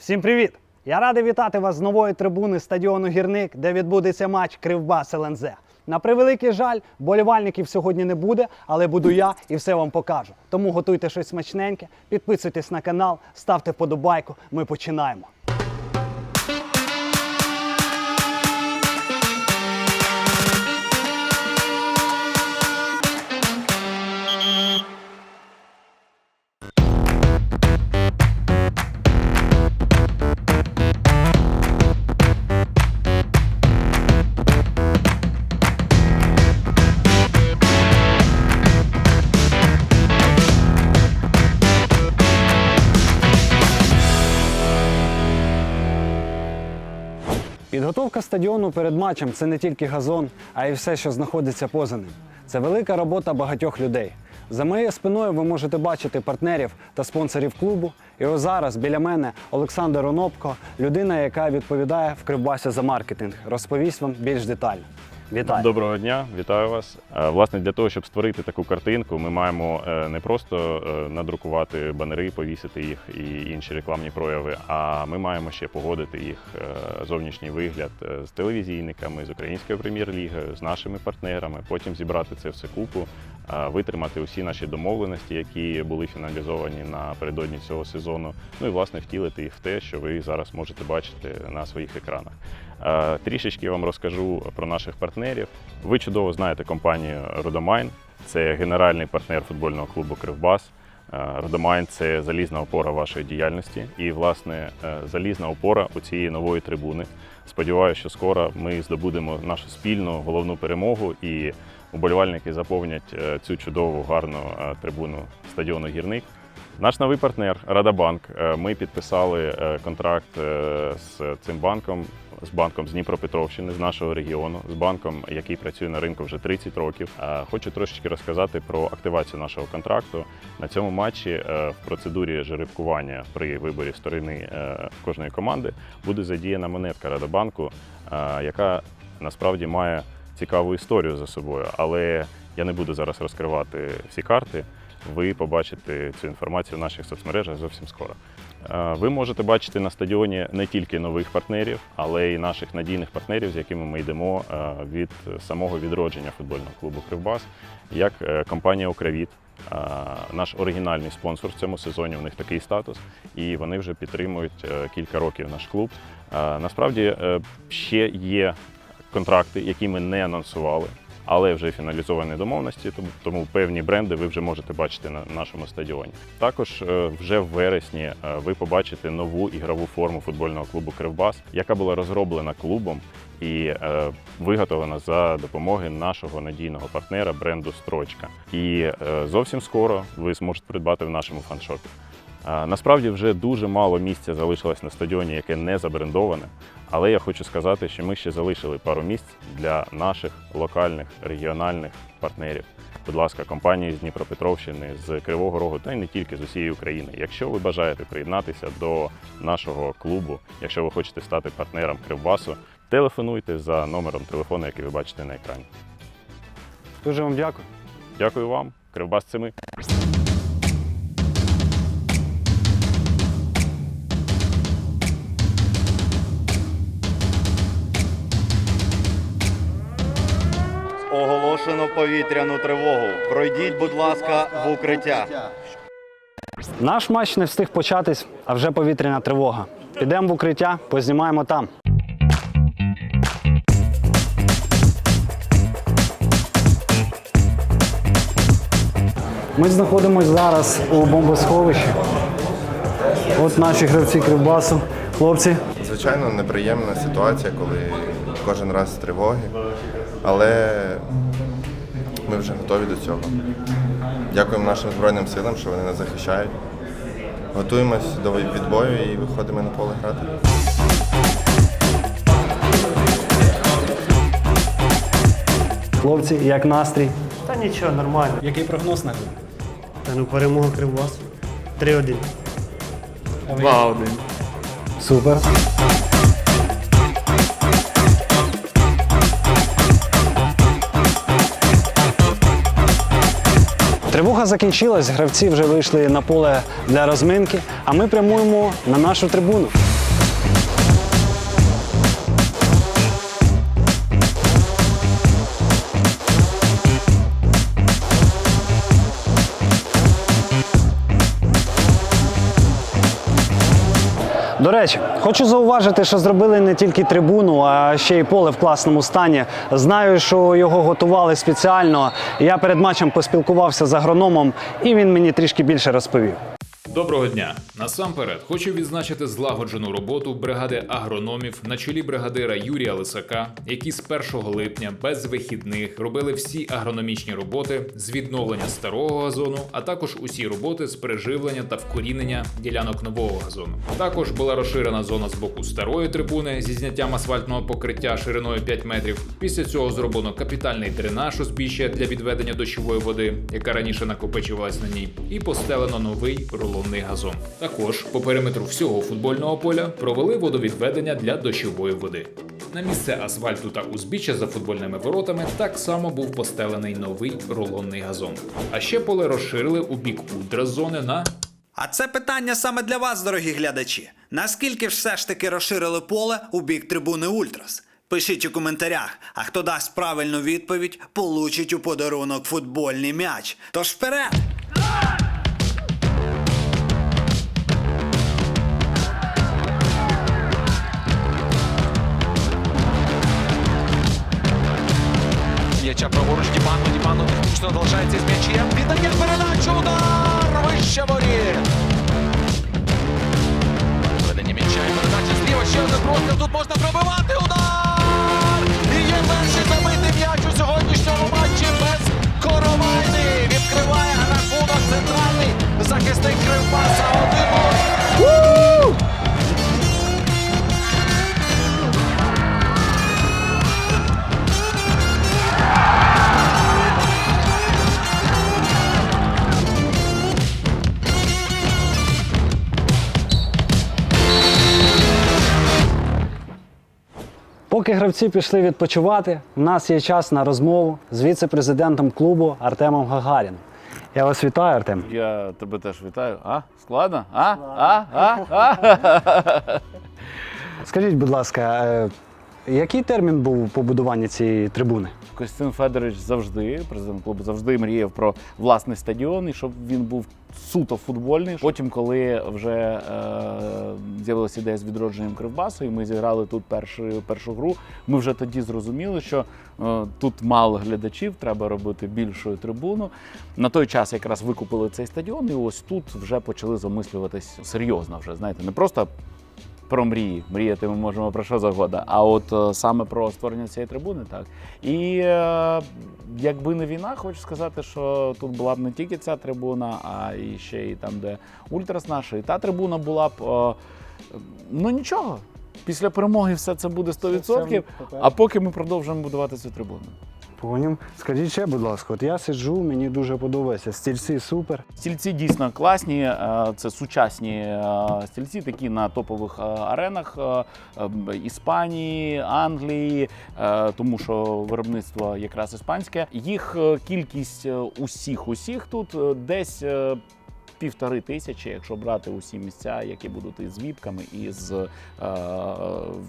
Всім привіт! Я радий вітати вас з нової трибуни стадіону Гірник, де відбудеться матч Кривбас ЛНЗ. На превеликий жаль, болівальників сьогодні не буде, але буду я і все вам покажу. Тому готуйте щось смачненьке, підписуйтесь на канал, ставте вподобайку. Ми починаємо. Підготовка стадіону перед матчем це не тільки газон, а й все, що знаходиться поза ним. Це велика робота багатьох людей. За моєю спиною ви можете бачити партнерів та спонсорів клубу. І ось зараз біля мене Олександр Онопко, людина, яка відповідає в Кривбасі за маркетинг. Розповість вам більш детально. Вітаю! Доброго дня, вітаю вас. Е, Власне, для того, щоб створити таку картинку, ми маємо е, не просто е, надрукувати банери, повісити їх і інші рекламні прояви, а ми маємо ще погодити їх зовнішній вигляд з телевізійниками, з українською прем'єр-лігою, з нашими партнерами. Потім зібрати це все купу, витримати усі наші домовленості, які були фіналізовані напередодні цього сезону. Ну і власне втілити їх в те, що ви зараз можете бачити на своїх екранах. Е, Трішечки вам розкажу про наших партнерів. Ви чудово знаєте компанію Родомайн. Це генеральний партнер футбольного клубу Кривбас. Е, Родомайн це залізна опора вашої діяльності і, власне, е, залізна опора у цієї нової трибуни. Сподіваюся, що скоро ми здобудемо нашу спільну головну перемогу і уболівальники заповнять е, цю чудову гарну е, трибуну стадіону Гірник. Наш новий партнер Радабанк. Е, Ми підписали контракт з цим банком, з банком з Дніпропетровщини, з нашого регіону, з банком, який працює на ринку вже 30 років. Хочу трошечки розказати про активацію нашого контракту. На цьому матчі в процедурі жеребкування при виборі сторони кожної команди буде задіяна монетка Радабанку, яка насправді має цікаву історію за собою. Але я не буду зараз розкривати всі карти ви побачите цю інформацію в наших соцмережах зовсім скоро. Е, Ви можете бачити на стадіоні не тільки нових партнерів, але й наших надійних партнерів, з якими ми йдемо е, від самого відродження футбольного клубу Кривбас, як е, компанія Укравіт. е, Наш оригінальний спонсор в цьому сезоні у них такий статус, і вони вже підтримують кілька років наш клуб. Насправді ще є контракти, які ми не анонсували але вже фіналізовані домовленості, тому, певні бренди ви вже можете бачити на нашому стадіоні. Також е, вже в вересні е, ви побачите нову ігрову форму футбольного клубу Кривбас, яка була розроблена клубом і е, виготовлена за допомоги нашого надійного партнера бренду Строчка. І зовсім скоро ви зможете придбати в нашому фаншопі. Насправді вже дуже мало місця залишилось на стадіоні, яке не забрендоване. Але я хочу сказати, що ми ще залишили пару місць для наших локальних регіональних партнерів. Будь ласка, компанії з Дніпропетровщини, з Кривого Рогу та й не тільки з усієї України. Якщо ви бажаєте приєднатися до нашого клубу, якщо ви хочете стати партнером Кривбасу, телефонуйте за номером телефону, який ви бачите на екрані. Дуже вам дякую. Дякую вам, Кривбас це ми. Оголошено повітряну тривогу. Пройдіть, будь ласка, в укриття. Наш матч не встиг початись, а вже повітряна тривога. Підемо в укриття, познімаємо там. Ми знаходимося зараз у бомбосховищі. От наші гравці Кривбасу. Хлопці, Звичайно, неприємна ситуація, коли кожен раз тривоги, але ми вже готові до цього. Дякуємо нашим Збройним силам, що вони нас захищають. Готуємось до відбою і виходимо на поле грати. хлопці, як настрій? Та нічого, нормально. Який прогноз на гру? Та ну перемога Кривбасу. 3-1. 2-1. Супер. Тривога закінчилась, гравці вже вийшли на поле для розминки, а ми прямуємо на нашу трибуну. До речі, хочу зауважити, що зробили не тільки трибуну, а ще й поле в класному стані. Знаю, що його готували спеціально. Я перед матчем поспілкувався з агрономом, і він мені трішки більше розповів. Доброго дня! Насамперед хочу відзначити злагоджену роботу бригади агрономів на чолі бригадира Юрія Лисака, які з 1 липня без вихідних робили всі агрономічні роботи з відновлення старого газону, а також усі роботи з переживлення та вкорінення ділянок нового газону. Також була розширена зона з боку старої трибуни зі зняттям асфальтного покриття шириною 5 метрів. Після цього зроблено капітальний дренаж узбіччя для відведення дощової води, яка раніше накопичувалась на ній, і постелено новий рулонний газон. Також по периметру всього футбольного поля провели водовідведення для дощової води. На місце асфальту та узбіччя за футбольними воротами так само був постелений новий рулонний газон. А ще поле розширили у бік ультразони на А це питання саме для вас, дорогі глядачі. Наскільки ж все ж таки розширили поле у бік трибуни Ультрас? Пишіть у коментарях, а хто дасть правильну відповідь, получить у подарунок футбольний м'яч. Тож вперед! Технічно залишається з м'ячем. Віддає передачу. Удар! Вище воріт. Ведення м'яча і передача зліва. Ще один простір. Тут можна пробивати. Удар! І є перший забитий м'яч у сьогоднішньому матчі без Коровайни. Відкриває рахунок центральний захисник Кривбаса. Поки гравці пішли відпочивати, в нас є час на розмову з віце-президентом клубу Артемом Гагаріном. Я вас вітаю, Артем. Я тебе теж вітаю. А? Складно? А? А? А? А? Скажіть, будь ласка, е, який термін був побудування цієї трибуни? Костянтин Федорович завжди, президент клубу, завжди мріяв про власний стадіон і щоб він був суто футбольний. Потім, коли вже е, з'явилася ідея з відродженням Кривбасу, і ми зіграли тут першу, першу гру, ми вже тоді зрозуміли, що е, тут мало глядачів, треба робити більшу трибуну. На той час якраз викупили цей стадіон, і ось тут вже почали замислюватись серйозно. Вже знаєте, не просто про мрії. Мріяти ми можемо про що завгодно. А от е, саме про створення цієї трибуни, так. І е, якби не війна, хочу сказати, що тут була б не тільки ця трибуна, а і ще й там, де Ультрас наша, і та трибуна була б. е, ну нічого. Після перемоги все це буде 100%, а поки ми продовжуємо будувати цю трибуну. Поняв. Скажіть ще, будь ласка, от я сиджу, мені дуже подобається. Стільці супер. Стільці дійсно класні. е, Це сучасні е, стільці, такі на топових е, аренах Іспанії, Англії, тому що виробництво якраз іспанське. Їх кількість усіх усіх тут десь. Півтори тисячі, якщо брати усі місця, які будуть із віпками, і з е,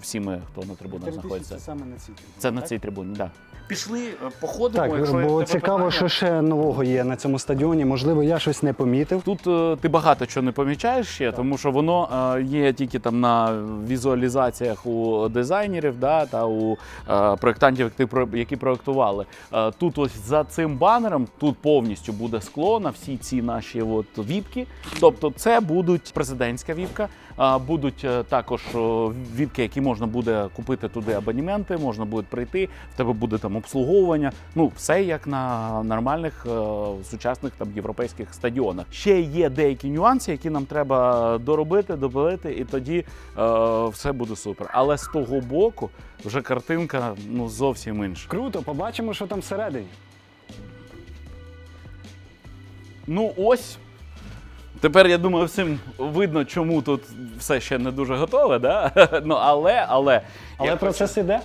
всіми, хто на трибунах знаходиться. Це саме на цій Це на цій трибуні, так. Пішли, е, походимо. Так, якщо бо цікаво, питання. що ще нового є на цьому стадіоні. Можливо, я щось не помітив. Тут е, ти багато чого не помічаєш ще, тому що воно е, є тільки там на візуалізаціях у дизайнерів да, та у е, проєктантів, які, про- проєктували. Е, тут ось за цим банером тут повністю буде скло на всі ці наші от віпки. Тобто, це будуть президентська віпка, е, будуть е, також віпки, які можна буде купити туди абонементи, можна буде прийти, в тебе буде там обслуговування. Ну, все як на нормальних е, сучасних там європейських стадіонах. Ще є деякі нюанси, які нам треба доробити, допилити, і тоді е, все буде супер. Але з того боку вже картинка ну зовсім інша. Круто, побачимо, що там всередині. Ну ось. Тепер я думаю, всім видно, чому тут все ще не дуже готове, да? ну але, але, Але я процес іде.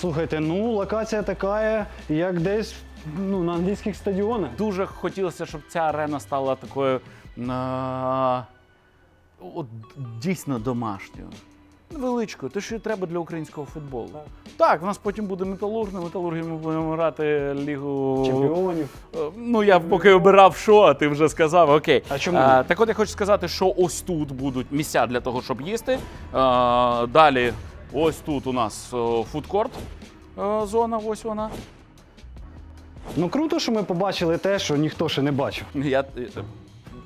Слухайте, ну локація така, як десь ну, на англійських стадіонах. Дуже хотілося, щоб ця арена стала такою а, от, дійсно домашньою. Невеличкою, те, що треба для українського футболу. Так, в нас потім буде металург, на металургі ми будемо грати лігу Чемпіонів. Е, Ну, я поки обирав що, а ти вже сказав, окей. А чому Е, ні? так от я хочу сказати, що ось тут будуть місця для того, щоб їсти. Е, далі, ось тут у нас е, фудкорт. е, Зона, ось вона. Ну круто, що ми побачили те, що ніхто ще не бачив. Я, е,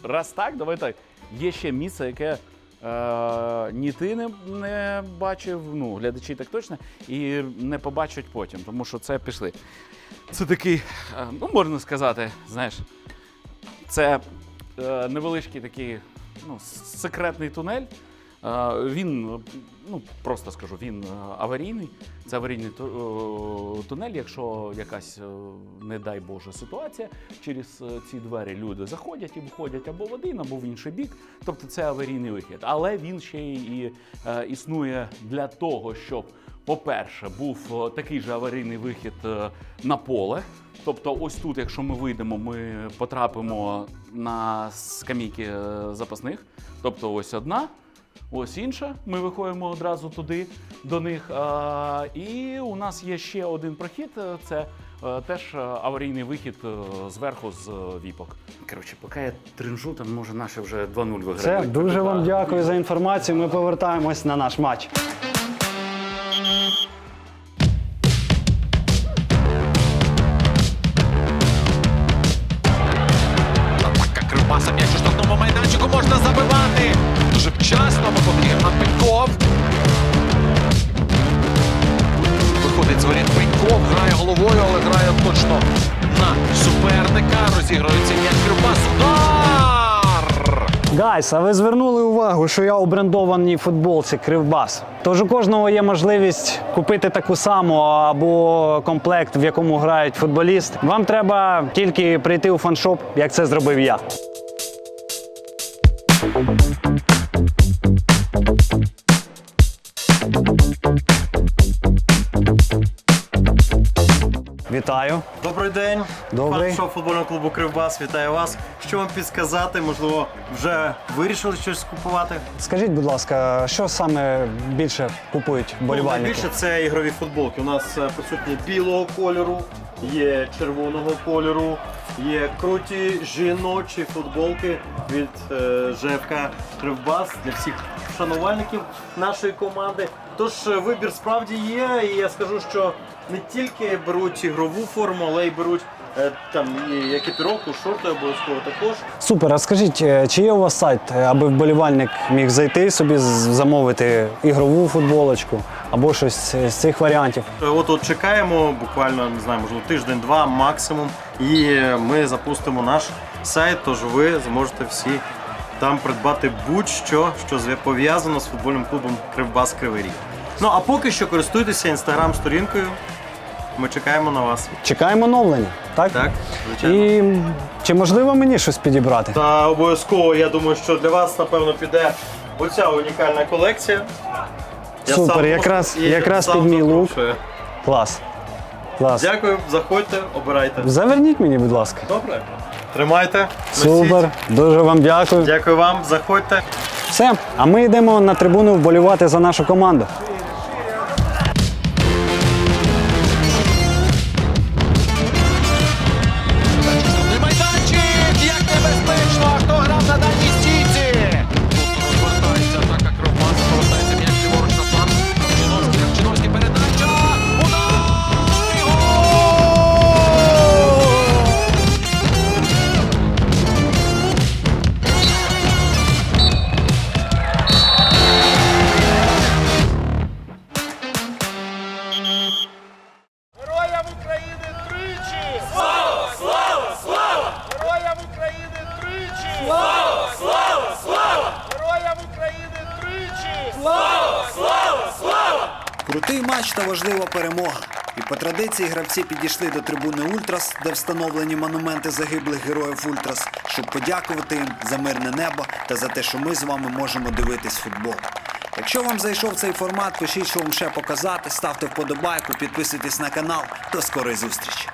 раз так, давай так. Є ще місце, яке е, ні ти не, не бачив, ну, глядачі так точно, і не побачать потім, тому що це пішли. Це такий, е, ну можна сказати, знаєш, це е, невеличкий такий ну, секретний тунель. Він, ну просто скажу, він е, аварійний. Це аварійний е, тунель. Якщо якась, е, не дай Боже, ситуація, через ці двері люди заходять і виходять або в один, або в інший бік. Тобто це аварійний вихід. Але він ще е, існує для того, щоб, по-перше, був такий же аварійний вихід на поле. Тобто, ось тут, якщо ми вийдемо, ми потрапимо на скамійки запасних. Тобто, ось одна, ось інша. Ми виходимо одразу туди до них. А, і у нас є ще один прохід. е, Це е, теж е, аварійний вихід зверху з віпок. Коротше, поки я тринжу, там може наші вже 2-0 виграють. Все, дуже вам дякую за інформацію. Ми повертаємось на наш матч. Грає на суперника. Розігрується м'яч Кривбас. Удар! Гайс, а ви звернули увагу, що я у брендованій футболці Кривбас. Тож у кожного є можливість купити таку саму або комплект, в якому грають футболіст. Вам треба тільки прийти у фаншоп, як це зробив я. Вітаю. Добрий день. Добрий. Фан-шоу футбольного клубу Кривбас. Вітаю вас. Що вам підсказати? Можливо, вже вирішили щось купувати? Скажіть, будь ласка, що саме більше купують Ну, болівальники? найбільше це ігрові футболки. У нас е, присутні білого кольору, є червоного кольору, є круті жіночі футболки від е, ЖФК Кривбас для всіх шанувальників нашої команди. Тож е, вибір справді є, і я скажу, що не тільки беруть ігрову форму, але й беруть е, там і екіпіровку, шорти обов'язково також. Супер, а скажіть, е, чи є у вас сайт, е, аби вболівальник міг зайти собі замовити ігрову футболочку або щось з цих варіантів? От от чекаємо буквально не знаю, можливо тиждень-два максимум. І ми запустимо наш сайт. Тож ви зможете всі там придбати будь-що, що пов'язано з футбольним клубом Кривбас Кривий Ріг. Ну а поки що користуйтеся інстаграм-сторінкою. Ми чекаємо на вас. Чекаємо оновлення, так? Так, звичайно. І чи можливо мені щось підібрати? Та обов'язково я думаю, що для вас напевно піде оця унікальна колекція. Я Супер, сам якраз- і якраз сам під мій лук. запрошую. Клас. Клас. Дякую, заходьте, обирайте. Заверніть мені, будь ласка. Добре. Тримайте. Супер, носіть. дуже вам дякую. Дякую вам, заходьте. Все, а ми йдемо на трибуну вболівати за нашу команду. Крутий матч та важлива перемога. І по традиції гравці підійшли до трибуни Ультрас, де встановлені монументи загиблих героїв Ультрас, щоб подякувати їм за мирне небо та за те, що ми з вами можемо дивитись футбол. Якщо вам зайшов цей формат, пишіть, що вам ще показати, ставте вподобайку, підписуйтесь на канал. До скорої зустрічі!